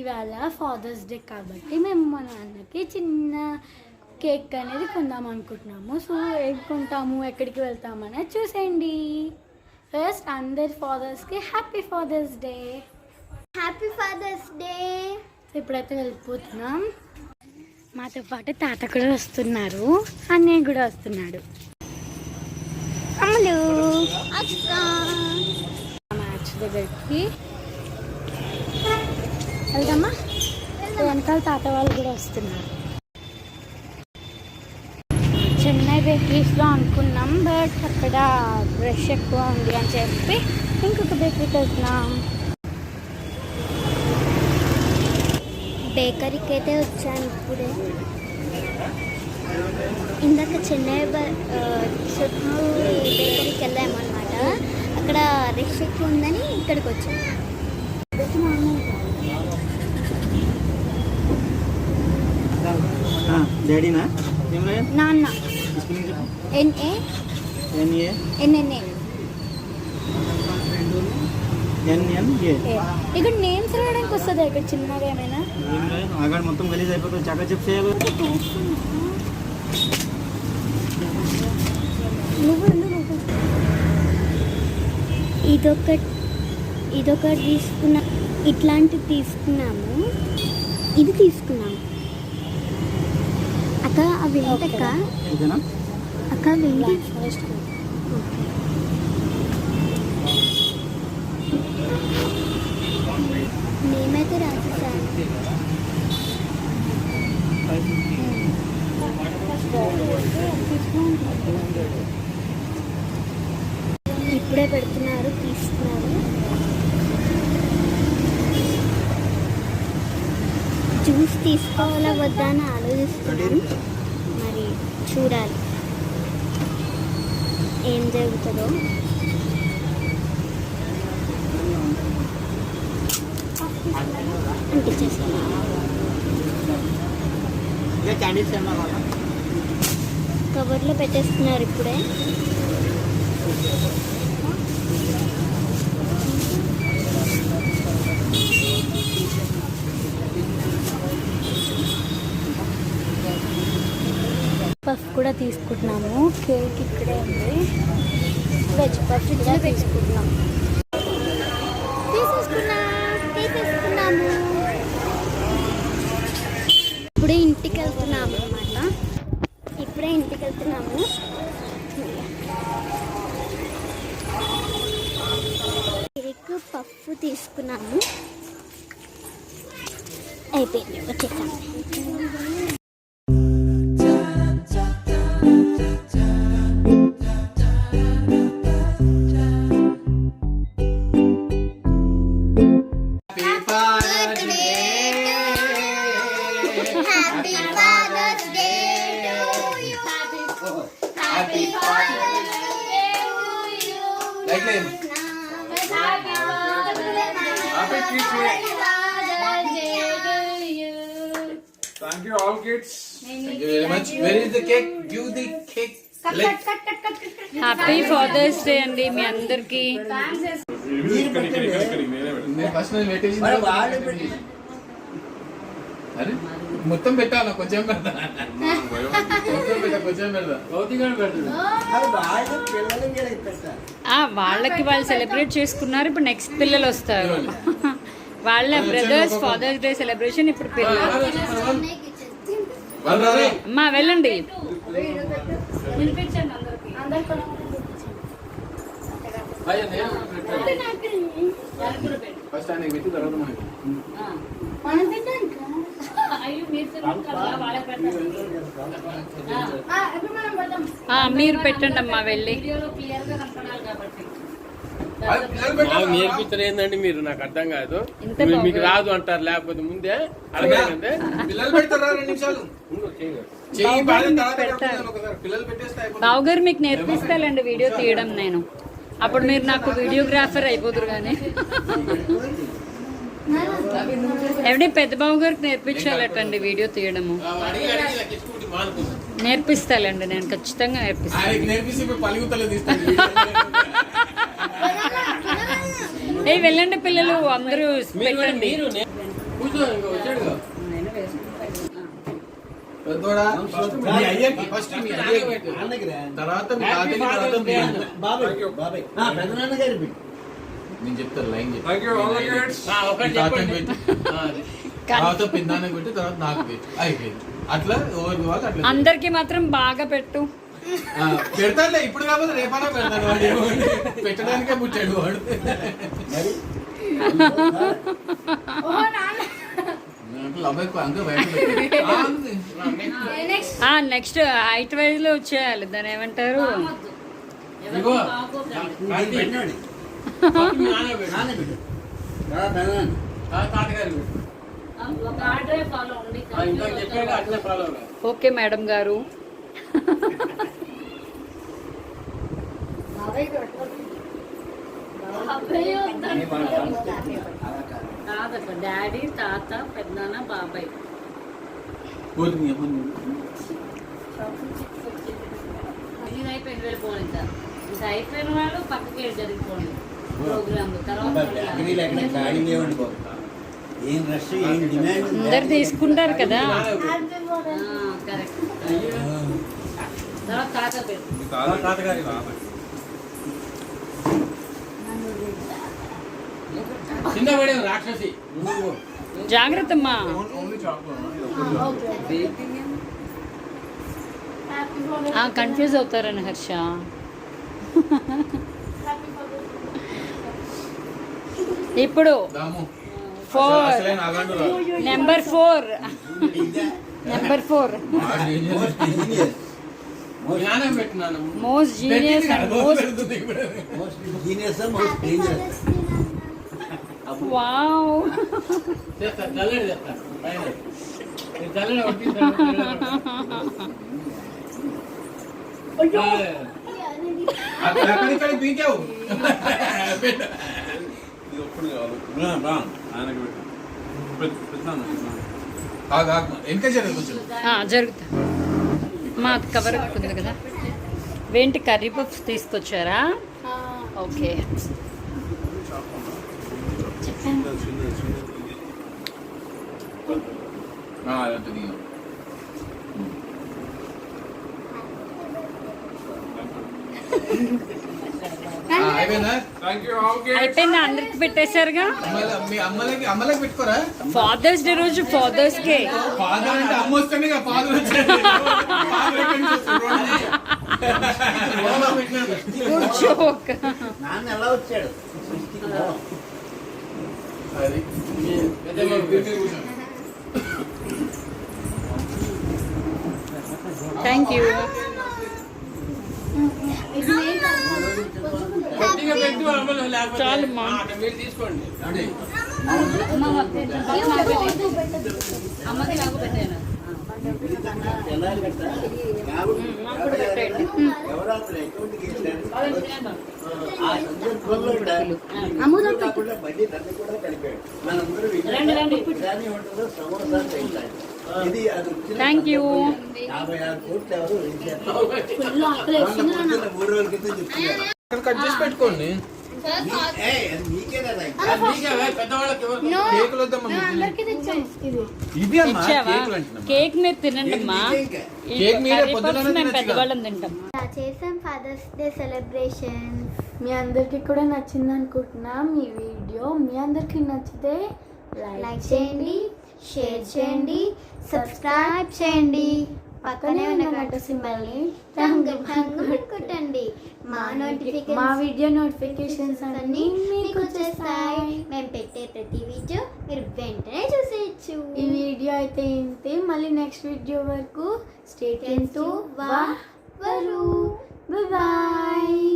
ఇవాళ fathers day కాబట్టి మేము మా నాన్నకి చిన్న కేక్ అనేది కొందాం అనుకుంటున్నాము. సో ఏం కొంటాము ఎక్కడికి వెళ్తామని చూసేయండి. ఫస్ట్ అందరి ఫాదర్స్కి happy father's day happy father's day ఇప్పుడైతే వెళ్ళిపోతున్నాం. మాతో పాటు తాత కూడా వస్తున్నారు. అన్నయ్య కూడా వస్తున్నాడు. అమ్ములు మ్యాచ్ దగ్గరికి వెళ్దామా? వెనకాల తాత వాళ్ళు కూడా వస్తున్నారు. చెన్నై బేకరీస్లో అనుకున్నాం బట్ అక్కడ రష్ ఎక్కువ ఉంది అని చెప్పి ఇంకొక బేకరీకి వెళ్తున్నాం. బేకరీకి అయితే వచ్చాను ఇప్పుడే. ఇందాక చెన్నై చుట్టూ బేకరీకి వెళ్ళామన్నమాట. అక్కడ రష్ ఎక్కువ ఉందని ఇక్కడికి వచ్చాను డాడీనా? నాన్న. ఎన్ఏ ఎన్ఏ ఎన్ఎన్ఏ ఇక్కడ నేమ్స్ రాయడానికి వస్తుందా ఇక్కడ చిన్నగా ఏమైనా? ఆగాడు మొత్తం గలీజ్ అయిపోతుంది. చక్క చెప్ చేయాలి నువ్వు వెళ్ళు, నువ్వు ఇదొక ఇదొకటి తీసుకున్నా ఇట్లాంటివి తీసుకున్నాము. ఇది తీసుకున్నాము. అక్క అవి ఏంటక్క ఇదేనా? అక్క వెండి ఫస్ట్ మేమైతే రాసేసాను ఇప్పుడే పెడుతున్నారు తీసుకోవాలా వద్దా అని ఆలోచిస్తున్నాను. మరి చూడాలి. ఏం జరుగుతుందో. కవర్లో పెట్టేస్తున్నారు ఇప్పుడే. కూడా తీసుకుంటున్నాము. కేక్ ఇక్కడే ఉంది. వెజ్ పఫ్ కూడా తీసుకుంటున్నాం. ఇప్పుడే ఇంటికి వెళ్తున్నాము అనమాట ఇప్పుడే ఇంటికి వెళ్తున్నాము. కేక్ పఫ్ తీసుకున్నాము. అయిపోయింది. వచ్చేసాము you. Happy Father's Day to you. Thank you all kids. Thank you very much. Where is the cake? Give the cake. Let happy father's day అండి మీ అందరికి నేను ఫస్ట్ నేను పెట్టేసి అరే మొత్తం పెట్టాను కొంచెం పెడతా వాళ్ళకి వాళ్ళు సెలబ్రేట్ చేసుకున్నారు. ఇప్పుడు నెక్స్ట్ పిల్లలు వస్తారు. వాళ్ళ బ్రదర్స్ ఫాదర్స్ డే సెలబ్రేషన్ ఇప్పుడు పిల్లలు. అమ్మా వెళ్ళండి. ఫస్ట్ ఆయన పెట్టి తర్వాత మనకి. మనం తింటానికా? ఆ, ఇప్పుడు మనం పెడదాం. ఆ, మీరు పెట్టండి అమ్మా. వెళ్ళి నేర్పించడం ఏందండి మీరు? నాకు అర్థం కాదు. మీకు. రాదు అంటారు లేకపోతే ముందే అర్థమైందంటే పిల్లలు పెడతారా రెండు నిమిషాలు? చెయ్యి బాగా తర్వాత కడుపుతాను ఒకసారి. పిల్లలు పెట్టేస్తే అయిపోతుంది. బావు గారు మీకు నేర్పిస్తాలండి వీడియో తీయడం నేను. అప్పుడు మీరు నాకు వీడియోగ్రాఫర్ అయిపోతురు కానీ ఎవడి పెద్ద బాబు గారికి నేర్పించాలటండి వీడియో తీయడము. నేర్పిస్తాలండి నేను ఖచ్చితంగా నేర్పిస్తాను. ఏ వెళ్ళండి పిల్లలు అందరూ పెట్టండి. తర్వాత. బాబాయ్. బాబాయ్ పెద్దనాన్న గారి నేను చెప్తాను లైన్. తర్వాత పెట్టి తర్వాత నాకు పెట్టి. అయిపోయింది. అట్లా ఎవరికి వాళ్ళు అట్లా అందరికి మాత్రం బాగా పెట్టు. ఆ, పెడతానులే ఇప్పుడు కాకపోతే రేపన్నా పెడతాను వాడు. పెట్టడానికే పుట్టాడు వాడు. నెక్స్ట్ హైట్ వైజ్లో వచ్చేయాలి. దాని ఏమంటారు? ఓకే మేడం గారు. కాదక్క డాడీ తాత పెద్దనాన్న బాబాయ్. అయిపోయింది వెళ్ళిపోవాలి అయిపోయిన వాళ్ళు పక్కకి జరిగిపోండి తర్వాత ఏం రష్ ఏం డిమాండ్? అందరు తీసుకుంటారు కదా. కరెక్ట్ తర్వాత తాత పేరు. మీ తాత- తాతగారి తాత. కింద పడేది రాక్షసి. జాగ్రత్త అమ్మా. కన్ఫ్యూజ్ అవుతారని హర్ష. ఇప్పుడు four. Number four number four? Most genius and most పెడుతుంది ఇప్పుడు. Most genius most dangerous wow చేస్తా అక్కడిక్కడ పీకావు ఆయనకి జరుగుతా. మా కవర్ ఉంది కదా. వేంటి కర్రీ పఫ్స్ తీసుకొచ్చారా? ఓకే. చిన్నది, అయిపోయిందా? అందరికి పెట్టేశారుగా? ఫాదర్స్ డే రోజు ఫాదర్స్ కే జోక్ థ్యాంక్ యూ గట్టిగా తీసుకోండి అమ్మకి నాకు పెట్టాను ఎలా పెట్టా? రండి, రండి. బిర్యానీ ఇది అది వచ్చిన Thank you. సందర్భంలో యాభై ఆరు కోట్లు ఎవరు వేశారు మొన్న పొద్దున్న మూడు రోజుల క్రితం చెప్తున్నారు. కట్ చేసి పెట్టుకోండి. కేక్ మీరు తినండి అమ్మా. పెద్దవాళ్ళం తింటాం. చేసాం ఫాదర్స్ డే సెలబ్రేషన్. మీ అందరికీ కూడా నచ్చింది అనుకుంటున్నా మీ వీడియో. మీ అందరికీ నచ్చితే లైక్ చేయండి. షేర్ చేయండి సబ్స్క్రైబ్ చేయండి. పక్కనే ఉన్న గంట సింబల్ని కొట్టండి. మా నోటిఫికేషన్ మా వీడియో నోటిఫికేషన్స్ అన్నీ అన్నీ మీకు వచ్చేస్తాయి. మేము పెట్టే ప్రతి వీడియో మీరు వెంటనే చూసేయచ్చు. ఈ వీడియో అయితే ఇంతే. మళ్ళీ నెక్స్ట్ వీడియో వరకు స్టేట్ టు వా వరు. బాయ్.